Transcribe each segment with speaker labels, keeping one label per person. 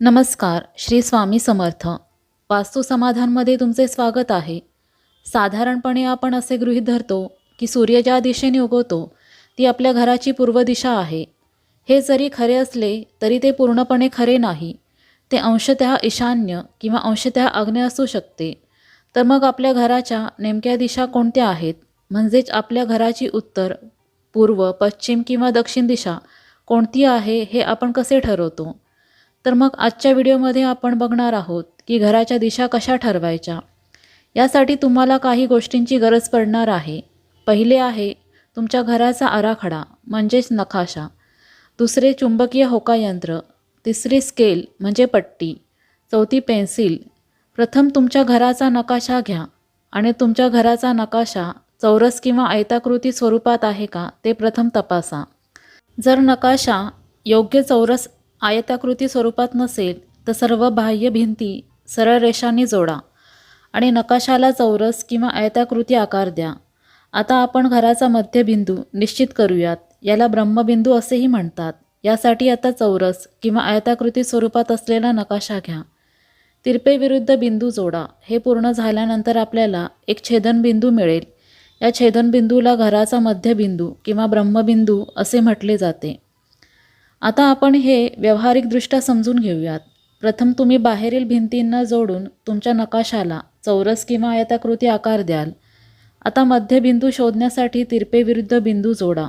Speaker 1: नमस्कार श्री स्वामी समर्थ. वास्तू समाधानमध्ये तुमचे स्वागत आहे. साधारणपणे आपण असे गृहीत धरतो की सूर्य ज्या दिशेने उगवतो ती आपल्या घराची पूर्व दिशा आहे. हे जरी खरे असले तरी ते पूर्णपणे खरे नाही. ते अंशतः ईशान्य किंवा अंशतः आग्नेय असू शकते. तर मग आपल्या घराच्या नेमक्या दिशा कोणत्या आहेत? म्हणजेच आपल्या घराची उत्तर पूर्व पश्चिम किंवा दक्षिण दिशा कोणती आहे हे आपण कसे ठरवतो? तर मग आजच्या व्हिडिओमध्ये आपण बघणार आहोत की घराच्या दिशा कशा ठरवायच्या. यासाठी तुम्हाला काही गोष्टींची गरज पडणार आहे. पहिले आहे तुमच्या घराचा आराखडा म्हणजेच नकाशा. दुसरे चुंबकीय होकायंत्र. तिसरी स्केल म्हणजे पट्टी. चौथी पेन्सिल. प्रथम तुमच्या घराचा नकाशा घ्या. आणि तुमच्या घराचा नकाशा चौरस किंवा आयताकृती स्वरूपात आहे का ते प्रथम तपासा. जर नकाशा योग्य चौरस आयताकृती स्वरूपात नसेल तर सर्व बाह्य भिंती सरळ रेषांनी जोडा आणि नकाशाला चौरस किंवा आयताकृती आकार द्या. आता आपण घराचा मध्यबिंदू निश्चित करूयात. याला ब्रह्मबिंदू असेही म्हणतात. यासाठी आता चौरस किंवा आयताकृती स्वरूपात असलेला नकाशा घ्या. तिरपेविरुद्ध बिंदू जोडा. हे पूर्ण झाल्यानंतर आपल्याला एक छेदनबिंदू मिळेल. या छेदनबिंदूला घराचा मध्यबिंदू किंवा ब्रह्मबिंदू असे म्हटले जाते. आता आपण हे व्यावहारिकदृष्ट्या समजून घेऊयात. प्रथम तुम्ही बाहेरील भिंतींना जोडून तुमच्या नकाशाला चौरस किंवा आयताकृती आकार द्याल. आता मध्यबिंदू शोधण्यासाठी तिरपे विरुद्ध बिंदू जोडा.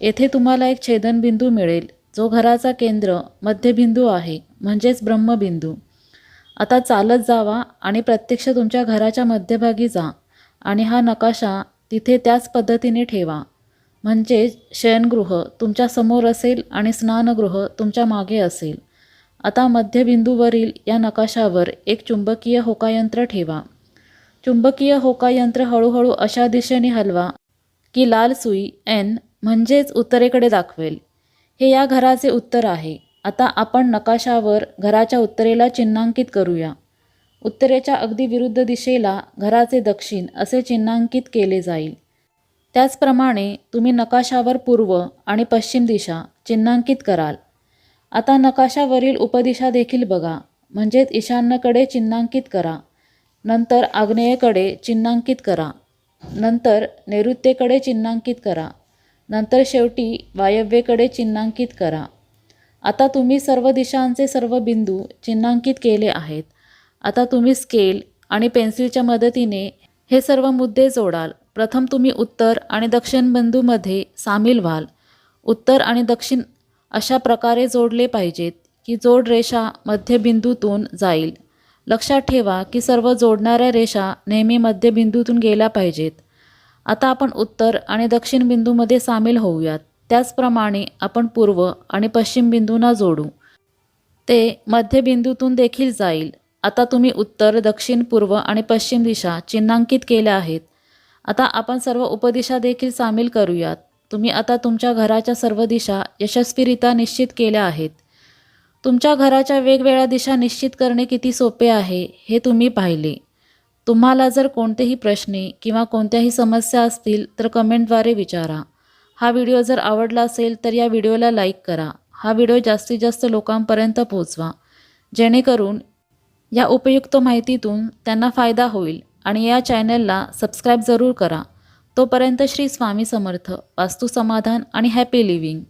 Speaker 1: येथे तुम्हाला एक छेदनबिंदू मिळेल जो घराचा केंद्र मध्यबिंदू आहे म्हणजेच ब्रह्मबिंदू. आता चालत जावा आणि प्रत्यक्ष तुमच्या घराच्या मध्यभागी जा आणि हा नकाशा तिथे त्याच पद्धतीने ठेवा. म्हणजेच शयनगृह तुमच्यासमोर असेल आणि स्नानगृह तुमच्या मागे असेल. आता मध्यबिंदूवरील या नकाशावर एक चुंबकीय होकायंत्र ठेवा. चुंबकीय होकायंत्र हळूहळू अशा दिशेने हलवा की लाल सुई एन म्हणजेच उत्तरेकडे दाखवेल. हे या घराचे उत्तर आहे. आता आपण नकाशावर घराच्या उत्तरेला चिन्हांकित करूया. उत्तरेच्या अगदी विरुद्ध दिशेला घराचे दक्षिण असे चिन्हांकित केले जाईल. त्याचप्रमाणे तुम्ही नकाशावर पूर्व आणि पश्चिम दिशा चिन्हांकित कराल. आता नकाशावरील उपदिशा देखील बघा. म्हणजेच ईशान्यकडे चिन्हांकित करा. नंतर आग्नेयेकडे चिन्हांकित करा. नंतर नैऋत्येकडे चिन्हांकित करा. नंतर शेवटी वायव्येकडे चिन्हांकित करा. आता तुम्ही सर्व दिशांचे सर्व बिंदू चिन्हांकित केले आहेत. आता तुम्ही स्केल आणि पेन्सिलच्या मदतीने हे सर्व मुद्दे जोडाल. प्रथम तुम्ही उत्तर आणि दक्षिण बिंदूमध्ये सामील व्हाल. उत्तर आणि दक्षिण अशा प्रकारे जोडले पाहिजेत की जोड रेषा मध्यबिंदूतून जाईल. लक्षात ठेवा की सर्व जोडणाऱ्या रेषा नेहमी मध्यबिंदूतून गेल्या पाहिजेत. आता आपण उत्तर आणि दक्षिण बिंदूमध्ये सामील होऊयात. त्याचप्रमाणे आपण पूर्व आणि पश्चिम बिंदूंना जोडू. ते मध्यबिंदूतून देखील जाईल. आता तुम्ही उत्तर दक्षिण पूर्व आणि पश्चिम दिशा चिन्हांकित केल्या आहेत. आता आपण सर्व उपदिशा देखील सामील करूयात. तुम्ही आता तुमच्या घराच्या सर्व दिशा यशस्वीरित्या निश्चित केल्या आहेत. तुमच्या घराच्या वेगवेगळ्या दिशा निश्चित करणे किती सोपे आहे हे तुम्ही पाहिले. तुम्हाला जर कोणतेही प्रश्ने किंवा कोणत्याही समस्या असतील तर कमेंटद्वारे विचारा. हा व्हिडिओ जर आवडला असेल तर या व्हिडिओला लाईक करा. हा व्हिडिओ जास्तीत जास्त लोकांपर्यंत पोहोचवा. जेणेकरून या उपयुक्त माहितीतून त्यांना फायदा होईल. आणि या चॅनलला सबस्क्राईब जरूर करा. तोपर्यंत श्री स्वामी समर्थ वास्तू समाधान आणि हॅपी लिव्हिंग.